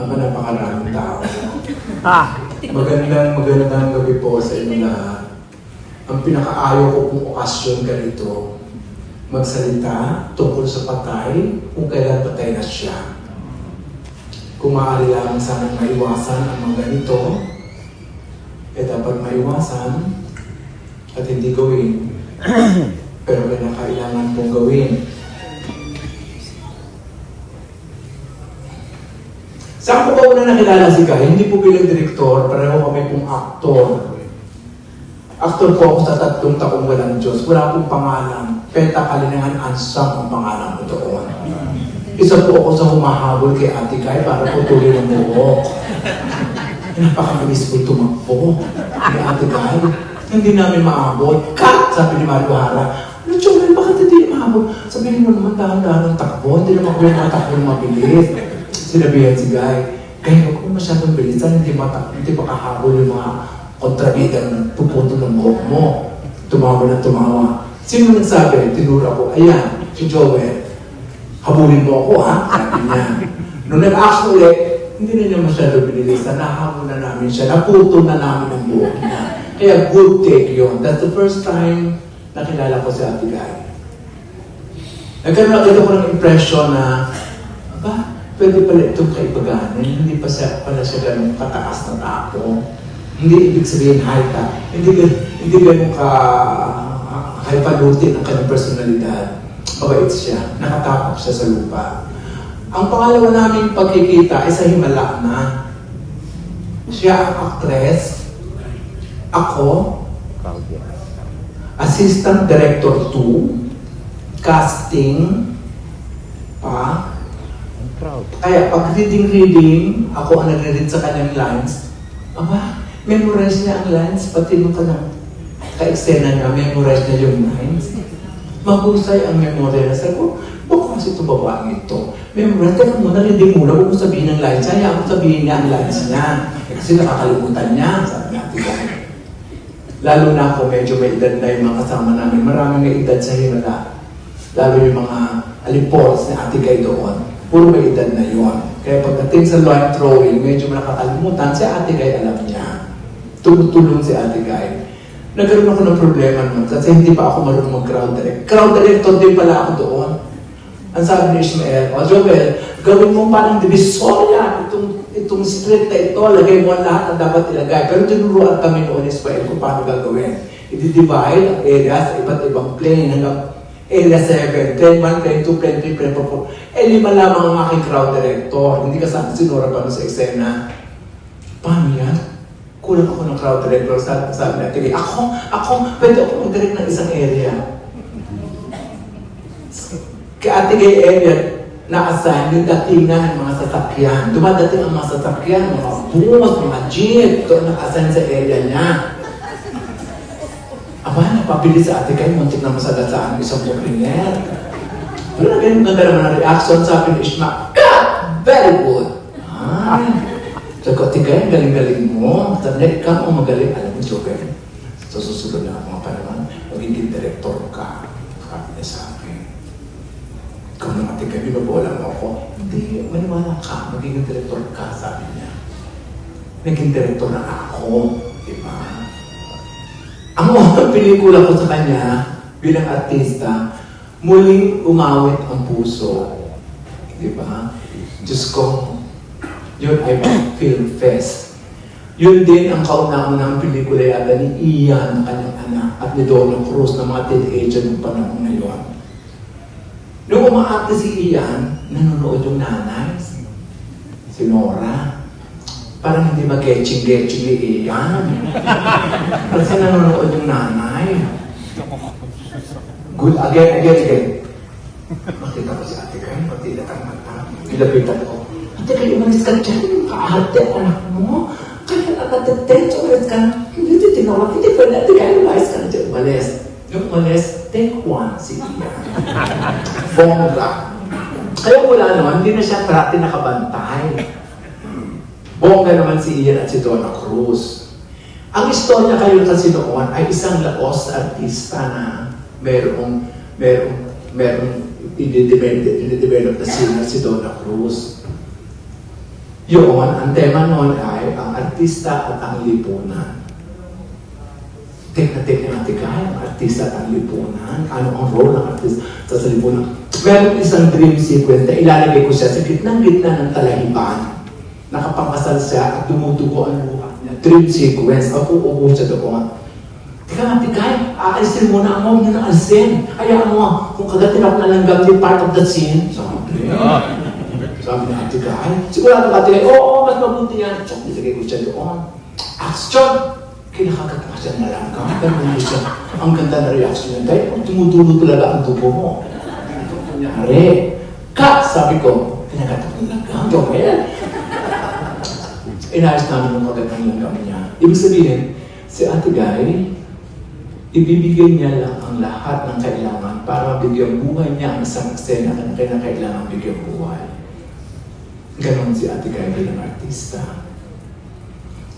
Ama, napakaraming tao. Ah, Magandang magandang gabi po sa inyo lahat. Ang pinakaayaw ko pong okasyon ganito, magsalita tungkol sa patay kung kailan patay na siya. Kung maaari lang sana maiwasan ang mga ganito, eh dapat maiwasan at hindi gawin. Pero kailangan pong gawin. Saan ko ba una nakilala si Guy? Hindi po bilang direktor, pareho kami pong aktor. Aktor po ako sa tatlong taong walang Diyos. Wala pong pangalan. Peta Kalinangan Ansam ang pangalan ko doon. Isa po ako sa humahabol kay Ate Guy para putulin ang buhok. Napakabilis po tumakbo ni Ate Guy. Hindi namin maabot. Cut! Sabi ni Mario Hara. Ano, Chumel, bakit hindi maabot? Sabihin mo naman dahan-dahan ng takbo. Hindi naman ko yung matakbo mabilis. Sinabihan si Guy, kaya huwag mo masyadong bilisan, hindi, mata, hindi makahabol yung mga kontrabidang pupunto ng buhok mo. Tumawa na tumawa. Sino nagsabi? Tinura ko, ayan, si Joel. Habulin mo ako ha, sabi niya. Nung nag-action ulit, hindi na niya masyado binilisan. Nahabol na namin siya. Naputo na namin ang buhok niya. Kaya good take yun. That's the first time nakilala ko si Ate Guy. Nagkaroon agad ako ng impression na, aba, pwede pala itong kaibaganin. Hindi pa siya, pala siya ganun kataas na tao. Hindi ibig sabihin high top. Hindi, hindi ganun ka highfalutin ang kanyang personalidad. Mabait siya. Nakatapok siya sa lupa. Ang pangalawa naming pagkikita ay sa Himala na. Siya ang actress. Ako, Assistant Director 2, casting, pa, proud. kaya pag reading-reading, ako ang nagre-read sa kanyang lines, aba, memorize niya ang lines, pati nung kanang ka-eksena niya, memorize niya yung lines. Mahusay ang memory na. Sabi ko, baka kasi ito babaeng ito. Memorize, teka muna, reading muna, mo sabihin ang lines. Kaya ako sabihin niya ang lines niya. Eh, kasi nakakalimutan niya, sabi natin ko. Lalo na ako, medyo may edad na yung mga kasama namin. Maraming may edad sa himala. Lalo yung mga alipols ni Ate Gay doon. Puro may edad na yon. Kaya pagdating sa line throwing, medyo nakakalimutan. Si Ate Gay alam niya. Tumutulong si Ate Gay. Nagkaroon ako ng problema nun kasi hindi pa ako marunong mag-crowd direct. Crowd director din pala ako doon. Ang sabi ni Ishmael, O Joel, gawin mo parang divisoria itong, itong street na ito, lagay mo lahat na dapat ilagay. Pero tinuruan kami noon ni Ishmael kung paano gagawin. I-divide ang area sa iba't ibang plane hanggang area 7, plane 1, plane 2, plane 3, plane 4. Eh, lima lamang ang aking crowd director. Hindi kasama si Nora pa sa eksena. Paano yan? Kulang ako ng crowd director. Sabi, sabi natin, ako, ako, pwede ako mag-direct ng isang area. Kaya ate gay area, na-assign yung datingan ng mga sasakyan. Dumadating ang mga sasakyan, mga bus, mga jeep, doon naka-assign sa area niya. Napapili sa ate kayo, muntik na masagasaan ng isang pumilinger. Pero ganyan ganda naman ang reaction, sabi ni Ishma, God, very good. Ay, sabi ko, kayo, galing-galing mo. Sabi niya, ikaw ang magaling. Alam mo, Joker, sa susunod na mga panahon, magiging director ka. Sabi niya sa akin. Ikaw naman, ate kayo, binubola mo ako. Hindi, maniwala ka, magiging director ka, sabi niya. Naging director na ako, di ba? Ang unang pelikula ko sa kanya bilang artista, muling umawit ang puso. Di ba? Diyos ko, yun ay Film Fest. Yun din ang kauna-unang pelikula yata ni Ian kanyang anak at ni Donna Cruz na mga teenager ng panahon ngayon. Nung umaarte si Ian, nanonood yung nanay, si Nora. Parang hindi mag-getching-getching ni Ian. Kasi nanonood yung nanay. Good, again, again, again. Makita ko si ate kayo, pati datang mata. Nilapitan ko. Ate kayo, umalis ka dyan. Kaarte, anak mo. Kaya nakatatenso, umalis ka. Hindi, tinawag. Hindi pwede, ate kayo, umalis ka dyan. Umalis. Yung umalis, take one si Ian. Bongga. Kaya wala naman, hindi na siya trati nakabantay. Bongga naman si Ian at si Donna Cruz. Ang istorya kayo kasi noon ay isang laos artista na merong, merong, merong i-develop, i-develop na singer si Donna Cruz. Yun, ang tema noon ay ang artista at ang lipunan. Na natin kaya ang artista at ang lipunan. Ano ang role ng artista sa lipunan? Meron isang dream sequence na ilalagay ko siya sa gitnang-gitna ng talahiban. Nakapangkasal siya at dumudugo ang luha niya. Dream sequence. Ako uubo siya doon. Teka nga, Tikay, aalisin mo na ang mom niya ng alisin. Hayaan mo, kung kagatin ako nalanggam di part of the scene. Sabi, sabi ni Ate Kay, sigurado ka, Ate Kay, oo, oo, mas mabuti yan. Tsok, nilagay ko siya doon. Action! Kinakagata ka siya ng nalanggam. Ganun niya siya. Ang ganda na reaction niya. Kaya tumutulo talaga ang dugo mo. Ito kunyari. Cut! Sabi ko, kinakata ko ng langgam. Joel. Inayos namin yung kagandang langgam niya. Ibig sabihin, si Ate Guy, ibibigay niya lang ang lahat ng kailangan para mabigyan buhay niya ang isang eksena na kailangan bigyan buhay. Ganon si Ate Guy bilang artista.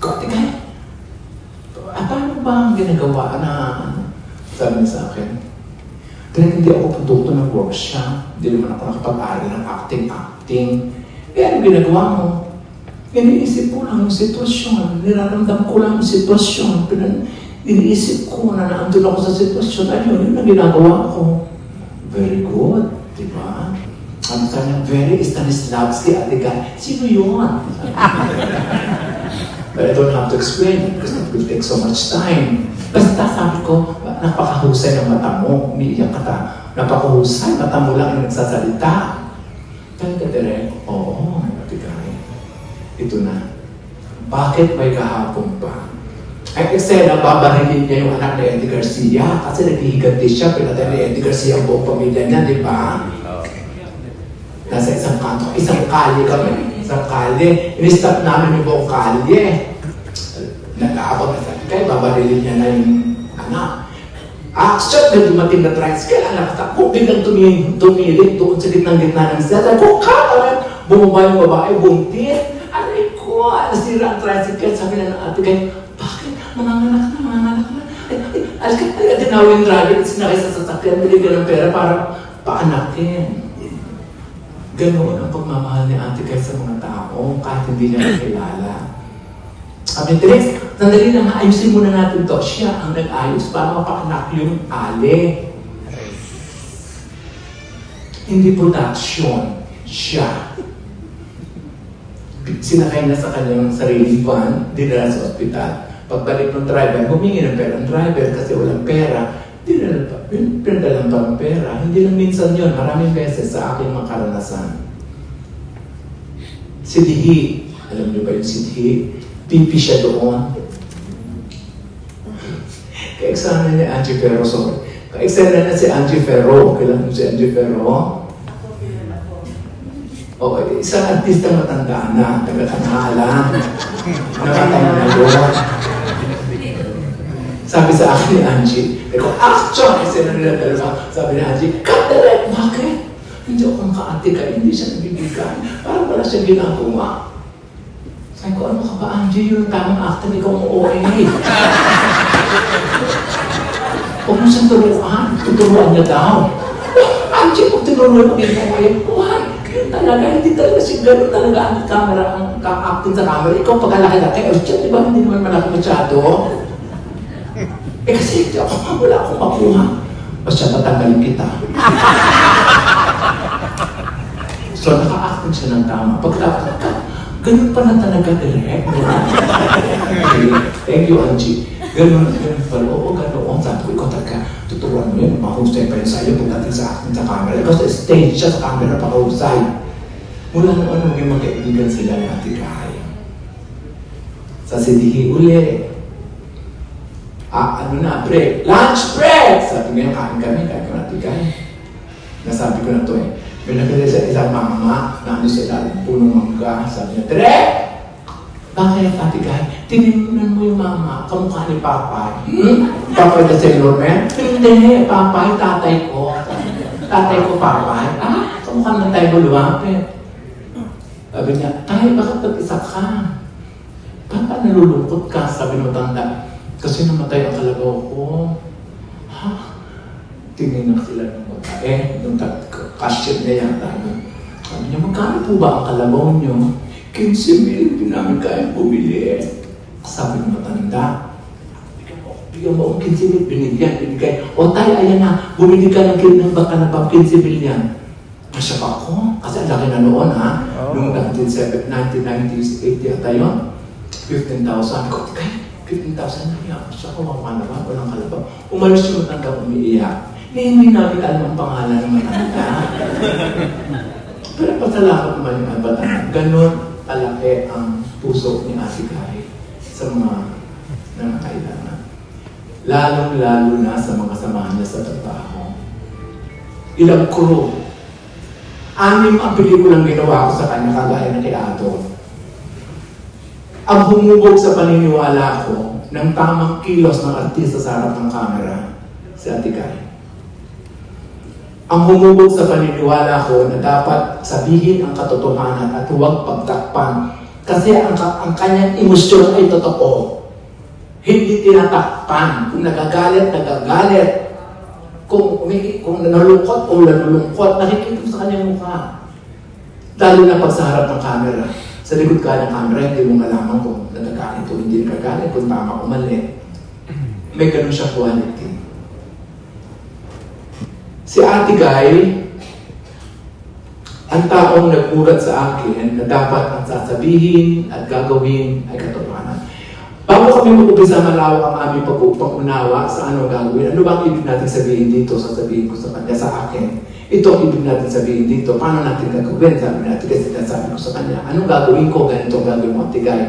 Ko, Ate Guy, ah, paano ba ang ginagawa na, sabi niya sa akin, dahil hindi ako produkto ng workshop, hindi naman ako nakapag-aral ng acting-acting. Eh, ano ginagawa mo? Iniisip ko lang yung sitwasyon, niraramdam ko lang yung sitwasyon, pinan, iniisip ko na naandun ako sa sitwasyon, ayun, yun ang ginagawa ko. Very good, di ba? Ang niya, very Stanislavski, ate ka, sino yun? But I don't have to explain because it will take so much time. Basta sabi ko, napakahusay ng mata mo, umiiyak ka ta. Napakahusay, mata mo lang yung nagsasalita. Kaya ka direct, oo, Kay. Ito na. Bakit may kahapon pa? Ay, eksena, babarilin niya yung anak ni Eddie Garcia kasi naghihiganti siya, pinatay ni Eddie Garcia ang buong pamilya niya, di ba? Nasa isang kanto, isang kalye kami, isang kalye. In-stop namin yung buong kalye. Nag-aabot na sa kaya babarilin niya na yung anak. Action na dumating na tricycle, anak sa kung biglang tumili, tumili doon sa gitnang-gitna ng sila. Kung kataran, bumaba yung babae, buntit. Ko, nasira ang tricycle. Sabi na ng ate kayo, bakit? Manganganak na, manganganak na. Ay, ay, alas ka, ay, tinawin yung driver, sinakay sa sasakyan, binigyan ng pera para paanakin. Ganoon ang pagmamahal ni ate kayo sa mga tao kahit hindi niya nakilala. Sabi, Teres, sandali lang, ayusin muna natin to. Siya ang nag-ayos para mapakanak yung ale. Hindi production. Siya. Sinakay na sa kanyang sariling van, dinala sa ospital. Pagbalik ng driver, humingi ng pera ng driver kasi walang pera. Dinala pa, pinadalan pa ng pera. Hindi lang minsan yun, maraming beses sa aking mga karanasan. Si Dihi, alam niyo ba yung si Dihi? Pipi siya doon. Ka-examine ni Angie Ferro, sorry. Ka-examine na si Angie Ferro. Kailan mo si Angie Ferro? O, isang artista matanda na, taga-kanhala. Nakatayo na doon. Sabi sa akin ni Angie, Eko, action! Kasi na nila dalawa. Sabi ni Angie, cut direct! Bakit? Hindi ako makaante ka, hindi siya nabibigay. Parang wala siya ginagawa. Sabi ko, ano ka ba, Angie? Yung tamang actor, ikaw ang OA. Huwag mo siyang turuan. Tuturuan niya daw. Angie, kung tinuruan mo yung OA, talaga, hindi talaga siya ganun talaga ang camera, ang ka-acting sa camera. Ikaw pagkalaki-laki, oh, siya, di ba, hindi naman malaki masyado. Eh kasi hindi ako, wala akong makuha. Basta tatanggalin kita. so, naka-acting siya ng tama. Pagkatapos, ka, ganun pa na talaga direct. okay. Thank you, Angie. Ganun, ganun pala. Oo, ganun. Sabi ko, ikaw talaga, tuturuan mo yun. Mahusay pa yun sa'yo pagdating sa acting sa camera. Kasi stage siya sa camera, pakahusay. Mula noon, maging magkaibigan sila ni Ate Kai. Sa Sidihi uli, ah, ano na, break. Lunch break! Sabi ngayon, kain kami, kain ko natin kain. Nasabi ko na to eh. May nakita sa isang mama na ano sila, punong mangga. Sabi niya, Tere! Bakit, Ate Guy? Tinignan mo yung mama, kamukha ni Papay. Hmm? Papay the Sailor Man? Hindi, Papay, tatay ko. Tatay ko, Papay. Ah, kamukha ng tayo Buluwapit. Sabi niya, Tay, bakit nag-isa ka? Papa, nalulungkot ka, sabi ng matanda. Kasi namatay ang kalabaw ko. Ha? Tingin na sila ng babae, nung cashier niya yata. Sabi niya, magkano po ba ang kalabaw niyo? 15 mil, hindi namin kaya bumili. Sabi ng matanda, bigyan mo, akong 15 mil, binigyan, binigay. O tayo, ayan na, bumili ka ng kin- baka na pang 15 mil yan. Masya pa ako, kasi ang laki na noon ha. Noong 1970, 1990s, 80 yata yun, 15,000. Ko, kaya, 15,000 na yan. Siya, kawawa naman, walang kalabaw. Umalis yung matanda, umiiyak. Na hindi namin alam ang pangalan ng matanda. Pero pasalamat naman yung bata. Ganon kalaki ang puso ni Ate Kai sa mga nangangailangan. Lalong-lalo na sa mga samahan niya sa trabaho. Ilang crew. Anim ang pelikulang ginawa ko sa kanya kagaya ng kay Ato. Ang humubog sa paniniwala ko ng tamang kilos ng artista sa harap ng camera, si Ate Kai ang humubog sa paniniwala ko na dapat sabihin ang katotohanan at huwag pagtakpan. Kasi ang, ang kanyang emosyon ay totoo. Hindi tinatakpan. Kung nagagalit, nagagalit. Kung, umi- kung nalulungkot, kung nalulungkot, nakikita mo sa kanyang mukha. Lalo na pag sa harap ng camera. Sa likod ka ng camera, hindi mo malaman kung nagagalit o hindi nagagalit, kung tama o mali. May ganun siya quality. Si Ate Guy, ang taong nagmulat sa akin na dapat ang sasabihin at gagawin ay katotohanan. Bago kami mag-upisa malawak ang aming pag-unawa sa ano gagawin, ano ba ang ibig natin sabihin dito, sasabihin ko sa kanya, sa akin. Ito ang ibig natin sabihin dito, paano natin gagawin, sabi natin kasi sabi ko sa kanya, anong gagawin ko, ganito ang gagawin mo, Ate Guy.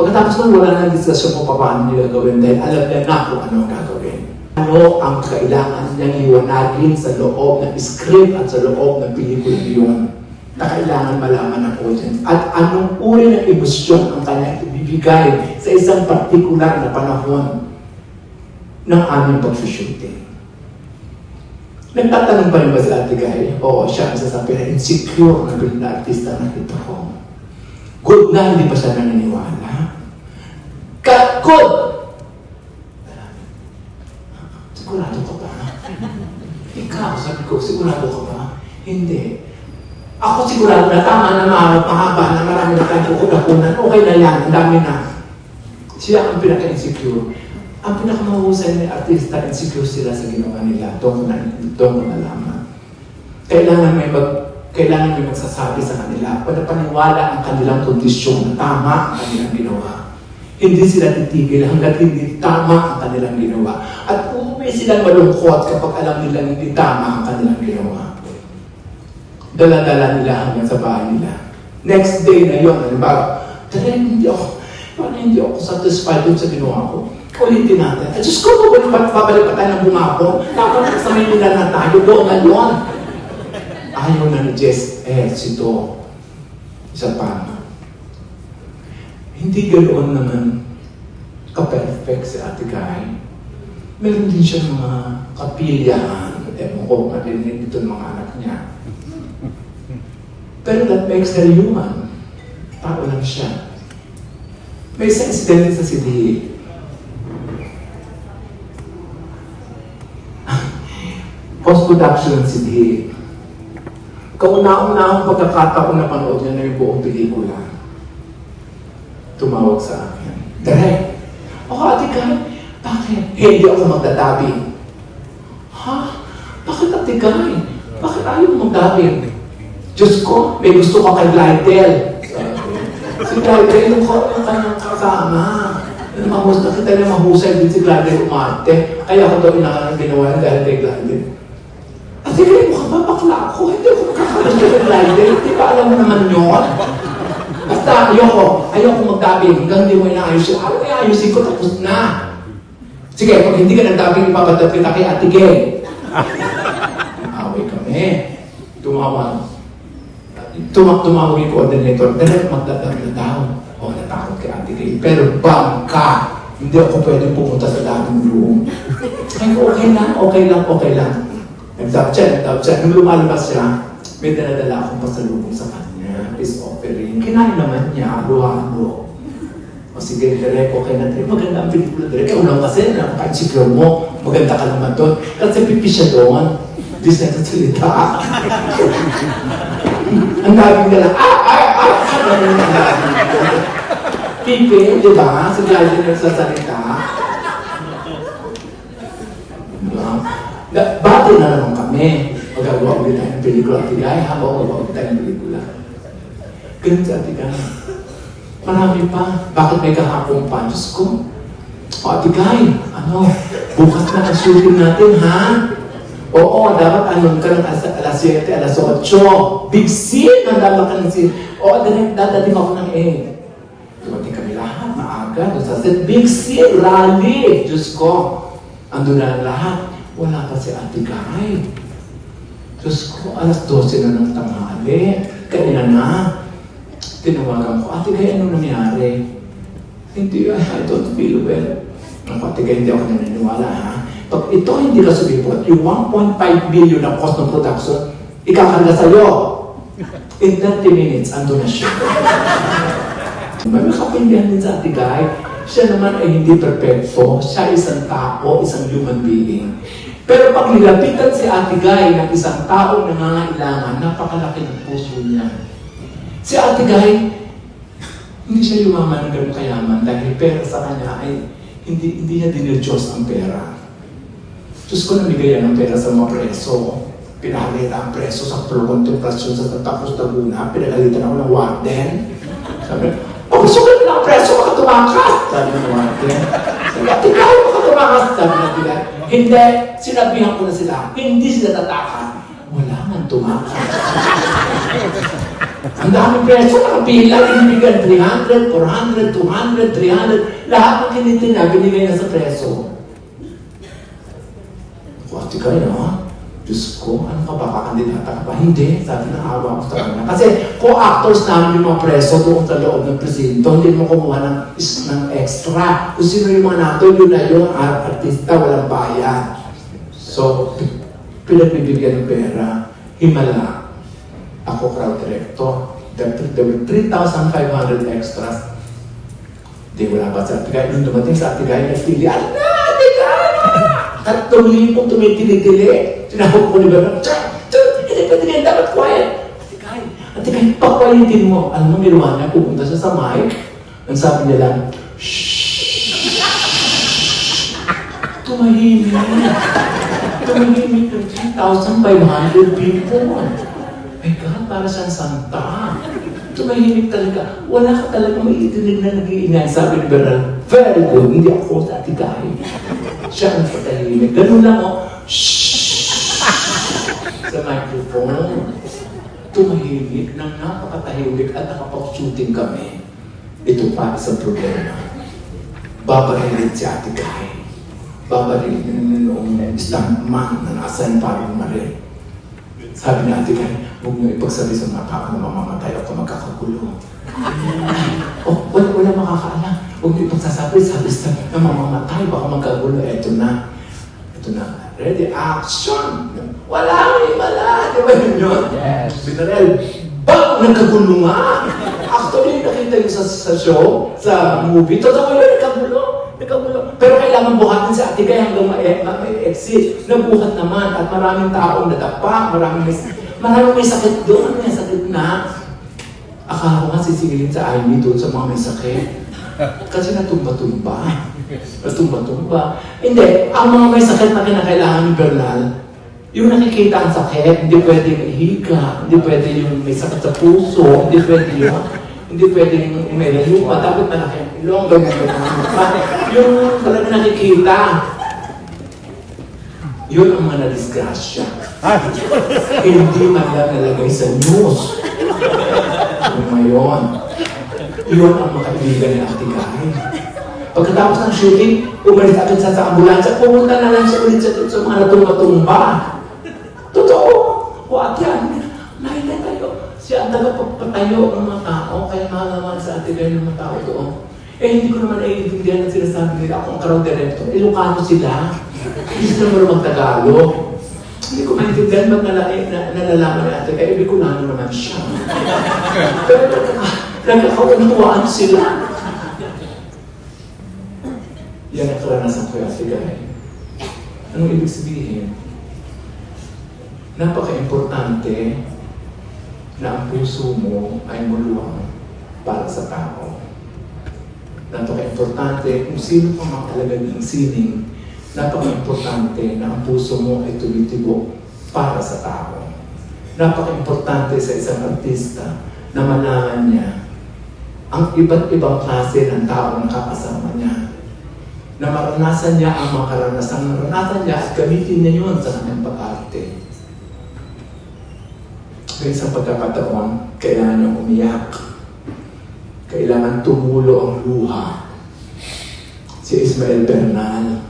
Pagkatapos nun, wala nang diskusyon kung paano niya gagawin dahil alam niya na kung ano ang gagawin. Ano ang kailangan niyang liwanagin sa loob ng script at sa loob ng pelikula yun na kailangan malaman ng audience at anong uri ng emosyon ang kanya ibibigay sa isang partikular na panahon ng aming pag-shooting. Nagtatanong pa rin ba si Ate Guy? Oo, siya ang sasabi na insecure na bilang na artista na ito ko. Good na, hindi pa siya naniniwala. Ka good! Sigurado ka ba? Ikaw, sabi ko, sigurado ka ba? Hindi. Ako sigurado na tama na mahaba, mahaba na marami na tayong kukunakunan. Okay na yan, ang dami na. Siya ang pinaka-insecure. Ang pinakamahusay na artista, insecure sila sa ginawa nila. Doon ko na, doon ko nalaman. Kailangan may mag, kailangan may magsasabi sa kanila. Paniwala ang kanilang kondisyon na tama ang kanilang ginawa. Hindi sila titigil hanggat hindi tama ang kanilang ginawa. At uuwi silang malungkot kapag alam nilang hindi tama ang kanilang ginawa. Dala-dala nila hanggang sa bahay nila. Next day na yun, halimbawa, talagang hindi ako, parang hindi ako satisfied dun sa ginawa ko. Ulitin natin. At Diyos ko, babalik pa, babalik pa tayo ng bumako. Dapat sa Maynila na tayo doon ngayon. Ayaw na ni Jess, eh, sito. Isa pa. Hindi ganoon naman ka-perfect si Ate Guy. Meron din siya mga kapilyahan. Ewan ko, marinig dito ng mga anak niya. Pero that makes her human. Tao lang siya. May isang incident sa Sidihi. Post-production ng Sidihi. Kauna-unahang pagkakataon na panood niya na yung buong pelikula. Tumawag sa akin. Direk, ako ate ka, bakit? Hindi ako magdadabing. Ha? Bakit ate Guy? Bakit ayaw mo magdabing? Diyos ko, may gusto ka kay Glidel. Sabi. Si Glidel, yung ko yung kanyang kasama. Mahusay, nakita niya mahusay din si Glidel umarte. Kaya ako daw inangan ginawa niya dahil kay Glidel. Ate Guy, mukha ba bakla ako? Hindi ako makakalas kay Glidel. Hindi ba alam mo naman yun? Basta ayoko, ayoko magdabing hanggang hindi mo inaayos yun. Ano iayusin ko tapos na? Sige, pag hindi ka nagdabing, ipapadap kita kay Ate Gay. Away kami. Tumawag. Tumawag, tumawag yung coordinator. Direct magdadab na daw. O, natakot kay Ate Gay. Pero bangka! Hindi ako pwede pumunta sa daming room. Ay, okay lang, okay lang, okay lang. Nag-dab siya, nag-dab siya. Nung lumalabas siya, may daladala akong pasalubong sa kanya. Peace offering. Kinain naman niya, luha-luha. O sige, direct, okay na direct. Maganda ang pelikula direct. Ikaw lang kasi, napaka-insecure mo. Maganda ka naman doon. Kasi pipi siya doon. Hindi siya nagsasalita. ang dami ka lang, ah, ah, ah, nangyari. Pipe, di ba? Gladys yung nagsasalita. Diba? Bati na naman kami. Magagawa ulit tayo ng pelikula. Ate Guy, ha? Oo, magawa ulit tayo ng pelikula. Ganun si Ate Guy. Marami pa. Bakit may kahapon pa? Diyos ko. O Ate Guy, ano? Bukas na ang shooting natin, ha? Oo, dapat anong ka ng alas, alas 7, alas 8. Big ka ng scene. Oo, dadating, dadating ako ng 8. Dumating kami lahat, maaga. Sa set, big scene, rally. Diyos ko. Ando na lahat. Wala pa si Ate Guy. Diyos ko, alas 12 na ng tanghali. Kanina na. Tinawagan ko, Ate Guy, ano nangyari? Hindi, I, don't feel well. Ang Ate Guy, hindi ako naniniwala, ha? Pag ito hindi ka sumipot, yung 1.5 billion na cost ng production, ikakarga sa'yo. In 30 minutes, ando na siya. May makapaindihan din sa Ate Guy. Siya naman ay hindi perfecto. Siya isang tao, isang human being. Pero pag nilapitan si Ate Guy ng isang taong nangangailangan, napakalaki ng puso niya. Si Ate Guy, hindi siya yumaman ng ganun kayaman dahil pera sa kanya ay hindi hindi niya dinirjos ang pera. Diyos ko namigay ng pera sa mga preso. Pinakita ang preso sa pro contemplasyon sa Tapos Laguna. Pinagalitan ako ng warden. Sabi, gusto ko ng preso, baka. Sabi ng warden. Sabi, ate Guy, baka tumakas. Sabi ng Guy, hindi, sinabihan ko na sila, hindi sila tatakan. Wala man tumakas. Ang daming peso, nakapila, binibigyan 300, 400, 200, 300. Lahat ng kiniti niya, binigay na sa preso. Ate kayo, no? Diyos ko, ano ka ba? Kakandidata ka? Hindi. Sabi na awa ko sa kanya. Kasi co-actors namin yung mga preso doon sa loob ng presinto, hindi mo kumuha ng, ng extra. Kung sino yung mga nato, yun na art artista, walang bayad. So, pinagbibigyan ng pera, himala. Ako crowd director. There there were 3,500 extras. Di wala pa sa Atigay. Nung dumating sa Atigay, nagpili, ano! Tatlong libo tumitili-tili. Tinawag ko ni Bernard, Tsa! Tsa! Hindi pwede ganyan, dapat quiet. Atigay, Atigay, pakwalentin mo. Alam mo, ginawa niya, pupunta siya sa mic. Ang sabi niya lang, Shhh! Tumahimik. Tumahimik ng 3,500 people. My God, para siyang santa. Tumahimik talaga. Wala ka talaga maitinig na nag-iingay. Sabi ni Bernal, very good, hindi ako sa atigay. Siya ang patahimik. Ganun lang, oh. Shhh! Sa microphone. Tumahimik nang napakatahimik at nakapag-shooting kami. Ito pa isang problema. Babarilin si Ate Guy. Babarilin noong stuntman na nasa para Marie. Sabi ni Ate Guy, huwag niyo ipagsabi sa mga tao na mamamatay ako magkakagulo. oh, wala, wala makakaalam. Huwag niyo ipagsasabi, sabi sa na mamamatay, baka magkagulo. Eto na. Ito na. Ready? Action! Wala, wala. Di ba yun yun? Yes. Binarel. Bang! Nagkagulo nga! Actually, nakita yun sa, sa show, sa movie. Totoo yun, nagkagulo. Nagkagulo. Pero kailangan buhatin si Ate Gay hanggang ma- ma-exit. Nabuhat naman at maraming taong nadapa, maraming may, maraming may sakit doon, may sakit na. Akala ko nga sisingilin sa Ivy doon sa mga may sakit. Kasi natumba-tumba. Natumba-tumba. Hindi, ang mga may sakit na kinakailangan ni Bernal, yung nakikita ang sakit, hindi pwede yung ihiga, hindi pwede yung may sakit sa puso, hindi pwede yung, hindi pwede yung may layupa, dapat malaki ang ilong, ganyan, ganyan. Yung talaga nakikita, yun ang mga nadisgrasya. hindi man lang nalagay sa news. Ngayon, yun ang mga kaibigan ni Ate. Pagkatapos ng shooting, umalis agad sa ambulansya, pumunta na lang siya ulit sa, sa mga natumba-tumba. Totoo. At yan, nahilan tayo. Siya ang tagapagpatayo ng mga tao, kaya mahal naman sa Guy ng mga tao doon. Eh, hindi ko naman naiintindihan ang sinasabi nila. Ako ang crowd director. Ilocano sila. Hindi sila marunong magtagalog. Hindi ko maintindihan ba't nala- na, nalalaman Ate Guy. Ibig ko naman siya. Pero nagkaka- nagkakaunawaan sila. Yan ang karanasan ko yung Guy. Anong ibig sabihin? Napaka-importante na ang puso mo ay muluwang para sa tao. Napaka-importante kung sino pa man talaga ng sining, napaka-importante na ang puso mo ay tumitibo para sa tao. Napaka-importante sa isang artista na malaman niya ang iba't ibang klase ng tao na kakasama. Na maranasan niya ang mga karanasang naranasan niya at gamitin niya yun sa kanyang pag-arte. May isang pagkakataon, kailangan niyang umiyak. Kailangan tumulo ang luha. Si Ismael Bernal.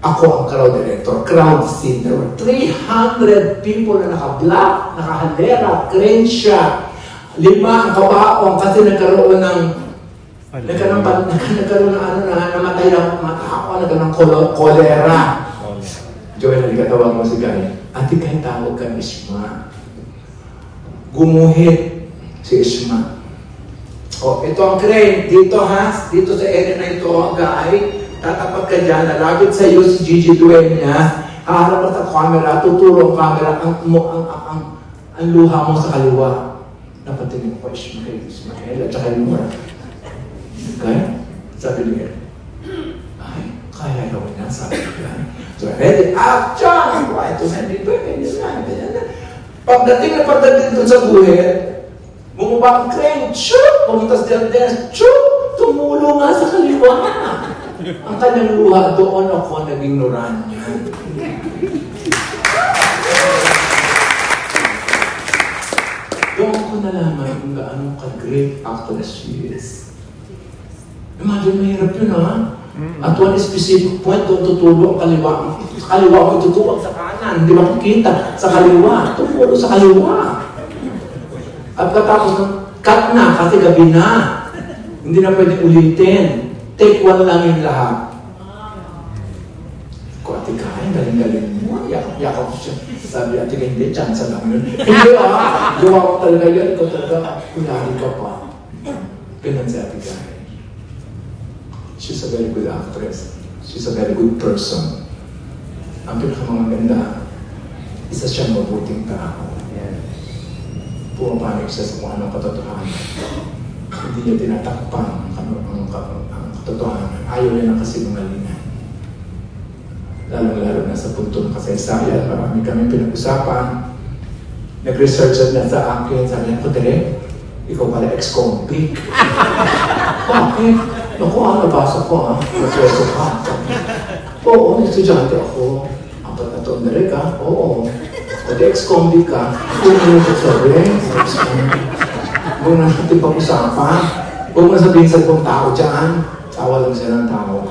Ako ang crowd director, crowd scene. There were 300 people na naka-black, nakahalera, crane shot. Lima ang kabaong kasi nagkaroon ng nagkaroon, pa, nagkaroon ng ano na namatay ng mga tao, nagkaroon ng kolera. Joel, halika tawag mo si Guy. Ate Guy, tawag ka Isma. Gumuhit si Isma. O, ito ang crane. Dito ha, dito sa area na ito, Guy. Tatapat ka dyan, lalapit sa iyo si Gigi Dueña. Haharap ka sa camera, tuturo ang camera, ang, mo, ang, ang, ang, ang luha mo sa kaliwa. Napatingin ko, Ismael, Ismael, at saka yung Nora. Kaya, sabi niya, ay, kaya gawin na, sabi niya. So, ready, action! Why, ito na, dito, ganyan na, ganyan na. Pagdating na pagdating doon sa guhit, bumaba ang crane, shoot! Pumunta sa Jaldes, shoot! Tumulo nga sa kaliwa. Ang kanyang luha, doon ako naging Noranya. Doon ko nalaman kung gaano ka-great actress she is. Imagine, mahirap yun ha. At one specific point, doon tutulo ang kaliwa. Sa kaliwa mo tutuwag sa kanan. Hindi makikita. Sa kaliwa. Tumulo sa kaliwa. At katapos ng cut na kasi gabi na. Hindi na pwede ulitin. Take one lang yung lahat. Ko, ate Kain, galing-galing mo. Yakap-yakap ko siya. Sabi, ate Kain, hindi, chance lang yun. Hindi ah, gawa ko talaga yan. Ikaw talaga, kunari ka pa. Ganun si ate Kain. She's a very good actress. She's a very good person. Ang pinakamaganda, isa siyang mabuting tao. Pumapanig siya sa kung anong katotohanan. Hindi niya tinatakpan ang, ang, ang, ang, ang katotohanan. Ayaw niya ng kasinungalingan. Lalo-lalo na sa punto ng kasaysayan, marami kami pinag-usapan. Nag-research na sa akin, sabi niya, Kutere, ikaw pala ex-convict. Bakit? Naku, ah, nabasa ko ah. Professor ka. Oo, estudyante ako. Apat na na rin ka. Oo. O di ex-convict ka. Huwag mo na sabi. Huwag na natin pag-usapan. Huwag mo sabihin sa ibang tao dyan. Tawa lang siya ng tao.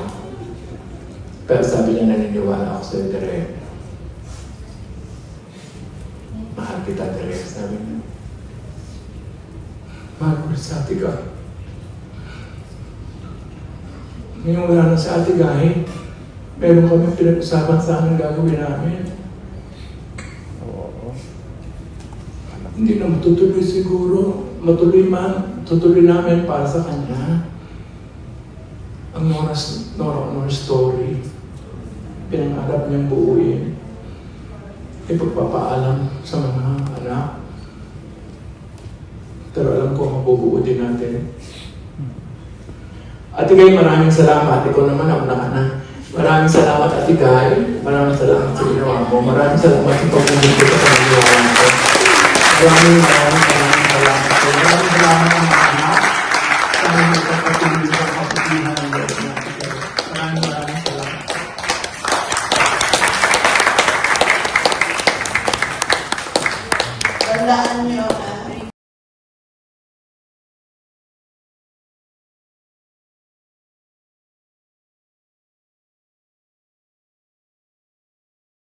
Pero sabi niya, naniniwala ako sa'yo, Dere. Mahal kita, Dere. Sabi niya. Mahal ko rin sa ate ka. Ngayon wala na ate Guy. Meron kami pinag-usapan sa anong gagawin namin. Hindi na matutuloy siguro. Matuloy man, tutuloy namin para sa kanya. Ang Nora, Nora Honor story. Pinangarap niyang buuin. Ipagpapaalam sa mga anak. Pero alam ko, mabubuo din natin. Ate Gay, maraming salamat. Ikaw naman, na ka na. Maraming salamat, Ate Gay. Maraming salamat sa ginawa mo. Maraming salamat sa pagpupunta sa pangyayawan ko. Maraming maraming